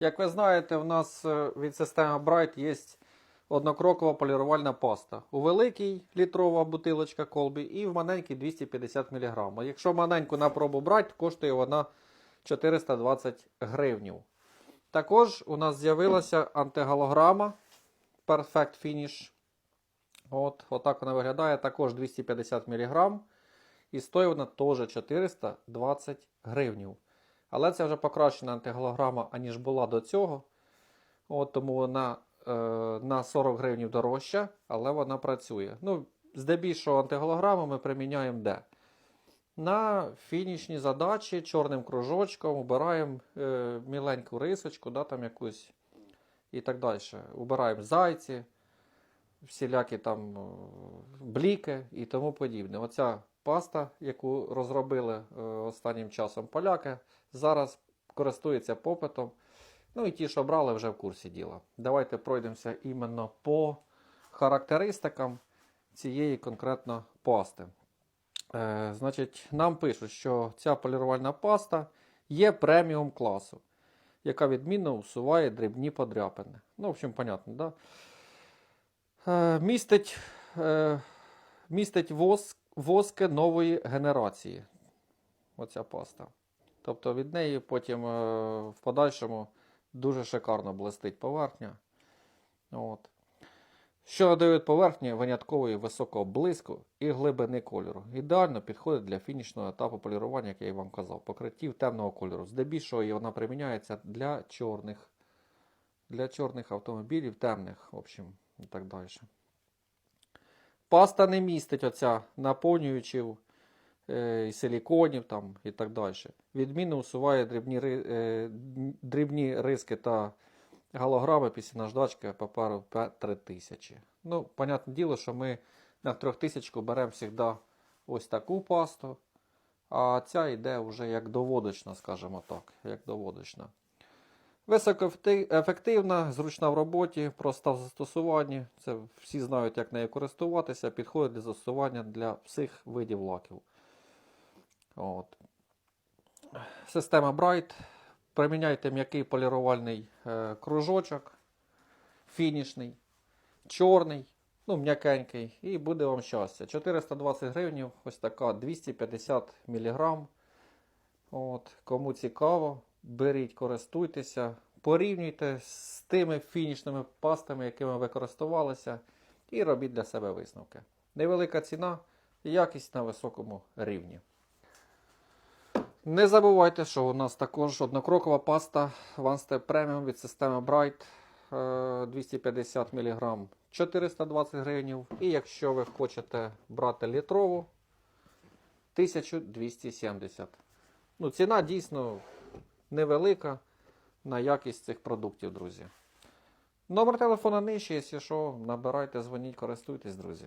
Як ви знаєте, у нас е, від системи Bright є однокрокова полірувальна паста. У великій літрова бутилочка колбі і в маленькій 250 мг. Якщо маленьку на пробу брати, коштує вона 420 гривнів. Також у нас з'явилася антиголограма Perfect Finish. От, отак вона виглядає. Також 250 мг. І стоїть вона теж 420 гривнів. Але це вже покращена антиголограма, аніж була до цього. От, тому вона е, на 40 гривнів дорожча, але вона працює. Ну, здебільшого антиголограму ми приміняємо де? На фінішні задачі чорним кружочком обираємо е, міленьку рисочку, да, там якусь і так далі. Убираємо зайці, всілякі там е, бліки і тому подібне. Оця паста, яку розробили е, останнім часом поляки, зараз користується попитом. Ну і ті, що брали, вже в курсі діла. Давайте пройдемося іменно по характеристикам цієї конкретно пасти. Е, значить, нам пишуть, що ця полірувальна паста є преміум класу, яка відмінно усуває дрібні подряпини. Ну, в общем, понятно, да? Е, містить, е, містить воск, воски нової генерації. Оця паста. Тобто від неї потім е, в подальшому дуже шикарно блистить поверхня. От. Що надають поверхні виняткової високого блиску і глибини кольору. Ідеально підходить для фінішного етапу полірування, як я і вам казав, покриттів темного кольору. Здебільшого вона приміняється для чорних, для чорних автомобілів, темних, в общем, і так далі. Паста не містить оця наповнюючів е, силіконів там, і так далі. Відмінно усуває дрібні, е, дрібні риски та голограми після наждачки паперу П3000. Ну, понятне діло, що ми на 3000 беремо завжди ось таку пасту, а ця йде вже як доводочна, скажімо так, як доводочна. Високоефективна, зручна в роботі, проста в застосуванні. Це всі знають, як нею користуватися. Підходить для застосування для всіх видів лаків. От. Система Bright. Приміняйте м'який полірувальний е, кружочок, фінішний, чорний, ну, м'якенький, і буде вам щастя. 420 гривень, ось така 250 мг. От, кому цікаво, беріть, користуйтеся, порівнюйте з тими фінішними пастами, якими ви користувалися, і робіть для себе висновки. Невелика ціна, якість на високому рівні. Не забувайте, що у нас також однокрокова паста One Step Premium від системи Bright е, 250 мг 420 гривень. І якщо ви хочете брати літрову 1270. Ну, ціна дійсно невелика на якість цих продуктів, друзі. Номер телефона нижче, якщо що, набирайте, дзвоніть, користуйтесь, друзі.